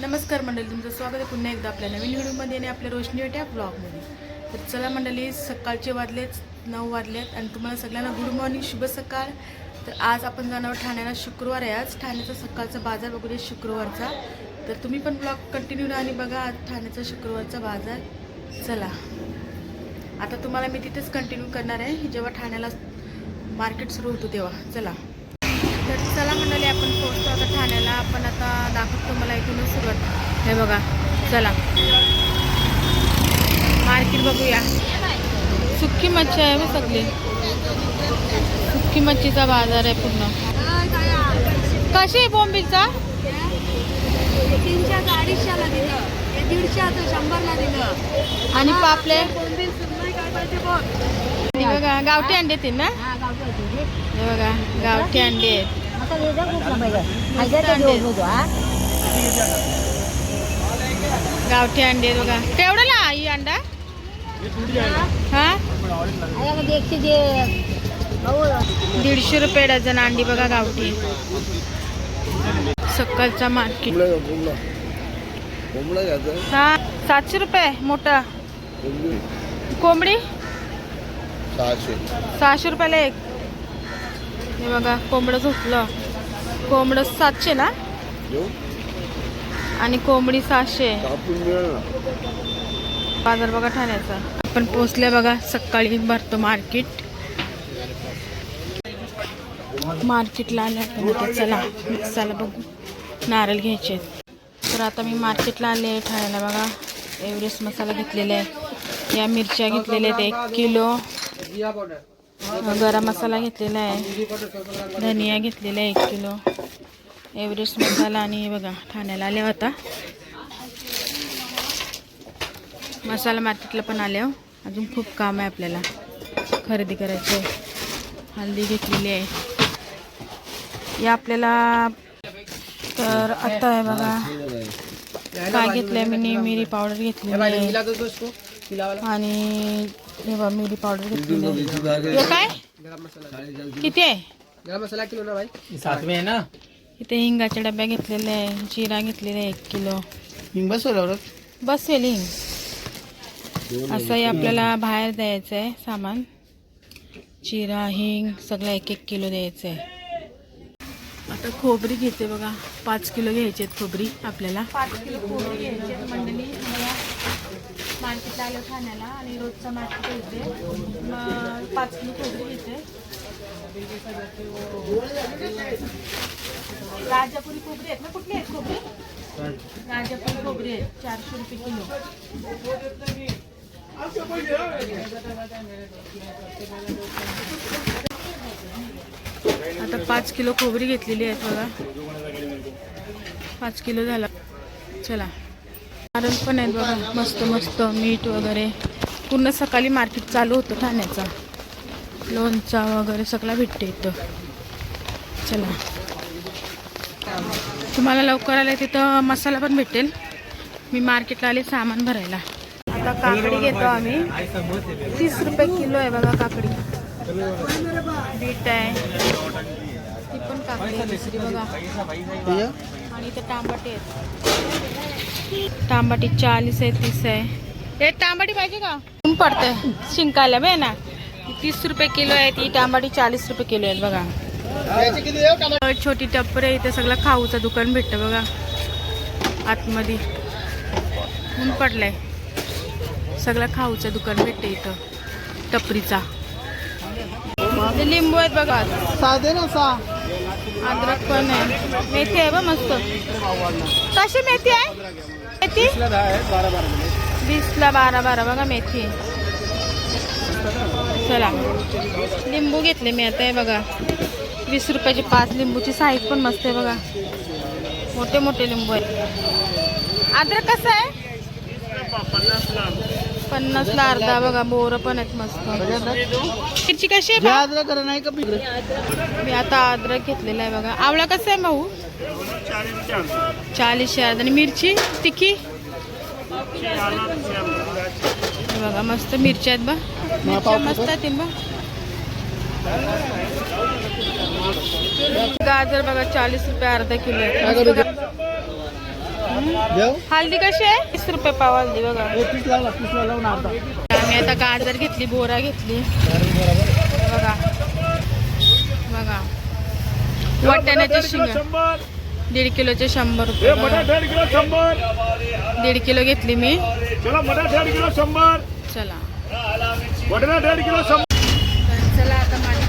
नमस्कार मंडळी तुमचं स्वागत आहे पुन्हा एकदा आपल्या नवीन व्हिडिओमध्ये आणि आपल्या रोशनी वाट्या ब्लॉगमध्ये तर चला मंडळी सकाळचे वाजलेच नऊ वाजलेत आणि तुम्हाला सगळ्यांना गुड मॉर्निंग शुभ सकाळ. तर आज आपण जाणार ठाण्याला शुक्रवार आहे आज. ठाण्याचा सकाळचा बाजार बघूया शुक्रवारचा. तर तुम्ही पण ब्लॉग कंटिन्यू आणि बघा आज ठाण्याचा शुक्रवारचा बाजार. चला. आता तुम्हाला मी तिथेच कंटिन्यू करणार आहे. जेव्हा ठाण्याला मार्केट सुरू होतो तेव्हा. चला. तर चला मंडळी आपण आपण आता दाखवतो मला इथूनच सुरुवात. हे बघा चला. मार्केट बघूया. सुक्की मच्छी आहे बघ सगळी. सुक्की मच्छीचा बाजार आहे पूर्ण. कशी आहे बोंबीचा तीनशेचं अडीचशेला दिलं. हे दीडशेचं शंभरला दिलं. आणि पापले बघ. गावठी अंडे येतील ना? बघा गावठी अंडे आहेत. गावठी अंडे आहेत बघा केवढ्याला ही अंडा हा एकशे जे दीडशे रुपये डझन अंडी बघा गावठी सकाळचा मार्केट हा सातशे रुपये मोठा कोंबडी कोंबडी सहाशे सहाशे रुपयाला एक हे बघा कोंबडं झोपलं. कोंबडं सातशे ना? आणि कोंबडी सहाशे. बाजार बघा ठाण्याचा. आपण पोचले बघा सकाळी भरतो मार्केट. मार्केटला आले आपण आता चला चला बघू. नारळ घ्यायचे तर आता मी मार्केटला आले आहे ठाण्याला बघा. एव्हरेस्ट मसाला घेतलेला आहे या मिरच्या घेतलेल्या आहेत एक किलो. गरम मसाला घेतलेला आहे. धनिया घेतलेला आहे एक किलो. एव्हरेस्ट मसाला आणि बघा ठाण्याला आल्या होता. मसाला मार्केटला पण आल्या हो. अजून खूप काम आहे आपल्याला. खरेदी करायचं आहे. हल्दी घेतलेली आहे. या आपल्याला तर आता आहे बघा काय घेतलंय मी मिरी पावडर घेतलेली आहे. आणि हे बघा मिरी पावडर घेतलेली आहे हे काय? किती आहे? गरम मसाला किलो ना भाई. साथ में है ना? इथे हिंगाच्या डब्या घेतलेल्या आहे जिरा घेतलेला आहे एक किलो. हिंग बस हो बसेल हिंग. असंही आपल्याला बाहेर द्यायचं आहे सामान. चिरा हिंग सगळं एक एक किलो द्यायचं आहे. आता खोबरी घेते बघा. पाच किलो घ्यायचे आहेत खोबरी आपल्याला. पाच किलो खोबरी घ्यायची आहेत मंडळी. मार्केटला आलं खाण्याला आणि रोजचा मार्केट घेते मग पाच किलो खोबरी घेते राजापुरी खोबरी आहेत ना? कुठली आहेत खोबरी? राजापुरी खोबरी आहेत. चारशे रुपये किलो. आता पाच किलो खोबरी घेतलेली आहेत बघा. पाच किलो झाला. चला. नारळ पण आहेत बघा मस्त मस्त मीठ वगैरे. पूर्ण सकाळी मार्केट चालू होतं ठाण्याचा. लोणचा वगैरे सगळा भेटते इथं. चला. तुम्हाला लवकर आलं तिथं मसाला पण भेटेल. मी मार्केटला आले सामान भरायला. आता काकडी घेतो आम्ही. तीस रुपये किलो आहे बघा काकडी. बीट आहे. ती पण काकडी दुसरी बघा. आणि इथं टांबाटी आहेत टांबाटी चाळीस आहे तीस आहे. हे टांबाटी पाहिजे का? पडते शिंकायला बे ना. तीस रुपये किलो आहे ती टांबाटी चाळीस रुपये किलो आहेत बघा. छोटी टप्पर आहे इथे सगळं खाऊचं दुकान भेटतं बघा. आतमध्ये. ऊन पडलंय. सगळं खाऊचं दुकान भेटतं इथं. टपरीचा. लिंबू आहेत बघा. साधे ना सा. अद्रक पण आहे. मेथी आहे बा मस्त. कशी मेथी आहे? मेथी? वीसला बारा बारा बघा मेथी. चला. लिंबू घेतले मी आता हे बघा. वीस रुपयाचे पाच लिंबूची साईज पण मस्त आहे बघा. मोठे मोठे लिंबू आहेत. अद्रक कसं आहे? पन्नासला अर्धा बघा. बोरं पण आहेत मस्त. मिरची कशी आहे बा? नाही का मी आता अद्रक घेतलेला आहे बघा. आवळा कसा आहे भाऊ? चाळीसशे अर्ध आणि मिरची तिखी. बघा मस्त मिरची आहेत बा मस्त आहे बा गाजर बघा चाळीस रुपये अर्धा किलो हल्दी कशी आहे? तीस रुपये पाव हल्दी बघा. आम्ही आता गाजर घेतली बोरा घेतली. बघा. बघा. वाटाण्याच्या शिंगा. दीड किलोचे शंभर रुपये. दीड किलो घेतली मी. चला चला. आता माझ्या